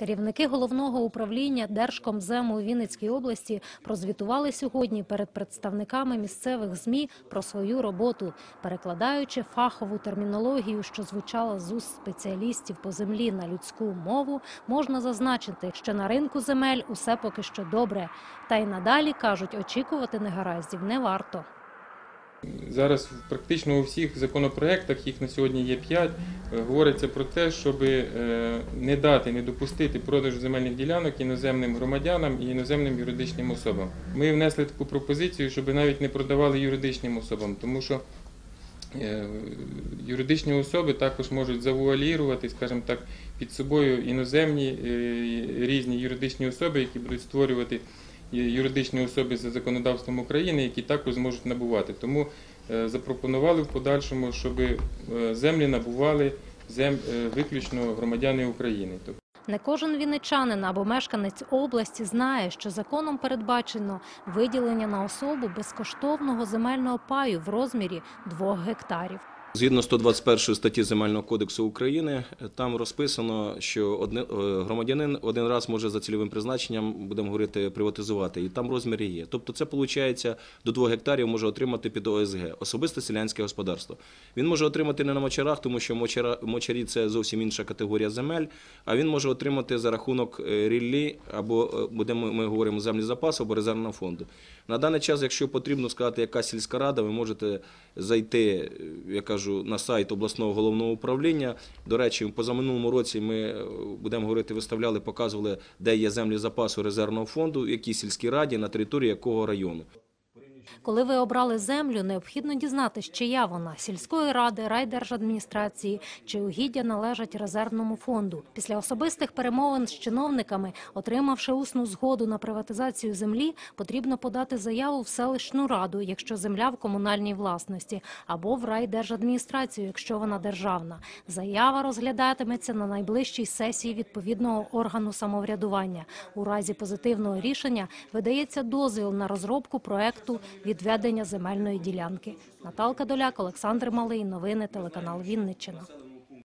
Керівники головного управління Держкомзему у Вінницькій області прозвітували сьогодні перед представниками місцевих змі про свою роботу, перекладаючи фахову термінологію, що звучала з уст спеціалістів по землі на людську мову, можна зазначити, що на ринку земель усе поки що добре. Та й надалі кажуть, очікувати негараздів не варто. Зараз практично у всіх законопроектах, їх на сьогодні є 5, говориться про те, щоб е, не дати, не допустити продажу земельних ділянок іноземним громадянам і іноземним юридичним особам. Ми внесли таку пропозицію, щоб навіть не продавали юридичним особам, тому що е, юридичні особи також можуть завуалірувати, скажімо так, під собою іноземні е, різні юридичні особи, які будуть створювати юридичні особи за законодавством України, які також зможуть набувати. Тому е, запропонували в подальшому, щоб е, землі набували зем, е, виключно громадяни України. Не кожен вінничанин або мешканець області знає, що законом передбачено виділення на особу безкоштовного земельного паю в розмірі 2 гектарів. Згідно 121 статті Земельного кодексу України, там розписано, що е, громадянин один раз може за цільовим призначенням, будемо говорити, приватизувати, і там розміри є. Тобто це виходить до 2 гектарів може отримати під ОСГ, особисте селянське господарство. Він може отримати не на мочарах, тому що мочарі це зовсім інша категорія земель, а він може отримати за рахунок е, ріллі або е, будемо ми говоримо землі запасу або резервного фонду. На даний час, якщо потрібно сказати, яка сільська рада, ви можете зайти, е, я кажу, на сайт обласного головного управління. До речі, позаминулому році ми е, будемо говорити, виставляли, показували, де є землі запасу резервного фонду, які сільській раді, на території якого району. Коли ви обрали землю, необхідно дізнатися, чия вона – сільської ради, райдержадміністрації чи угіддя належать резервному фонду. Після особистих перемовин з чиновниками, отримавши усну згоду на приватизацію землі, потрібно подати заяву в селищну раду, якщо земля в комунальній власності, або в райдержадміністрацію, якщо вона державна. Заява розглядатиметься на найближчій сесії відповідного органу самоврядування. У разі позитивного рішення видається дозвіл на розробку проекту відведення земельної ділянки. Наталка Доляк, Олександр Малий. Новини телеканал Вінниччина.